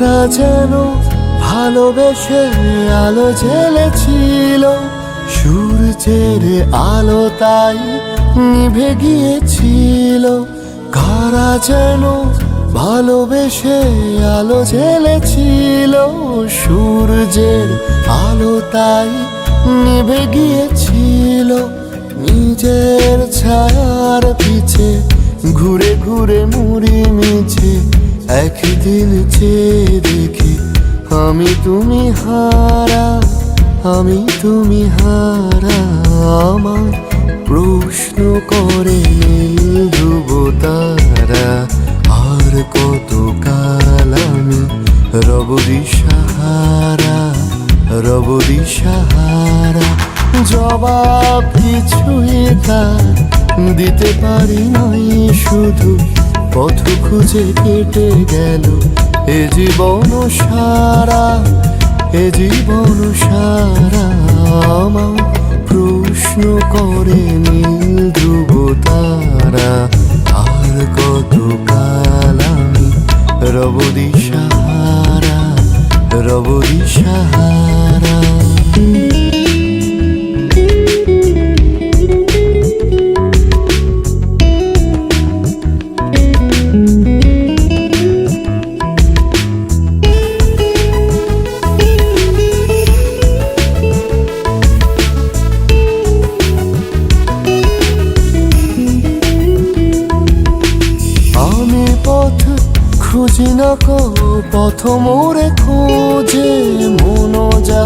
কারা যেন ভালোবেসে আলো জ্বেলেছিল। সূর্যের আলো তাই নিভে গিয়েছিল। কারা যেন ভালোবেসে আলো জ্বেলেছিল, সূর্যের আলো তাই নিভে গিয়েছিল। নিজের ছায়ার পিছে ঘুরে ঘুরে মুড়ি মিছে একদিন চেয়ে দেখি, আমি তুমি হারা, আমি তুমি হারা। আমার প্রশ্ন করে ধ্রুব তারা আর কত কাল আমি রবদি সাহারা রবদি সাহারা? জবাব কিছুই তার দিতে পারি নাই শুধু পথ খুঁজে কেটে গেল। এ জীবন সারা, এ জীবন সারা আমার প্রশ্ন করে নীল ধ্রুব তারা, আর কত কাল আমি রবদি সাহারা রবদি সাহারা খুঁজি না কো পথ মোরে খোঁজে মন যা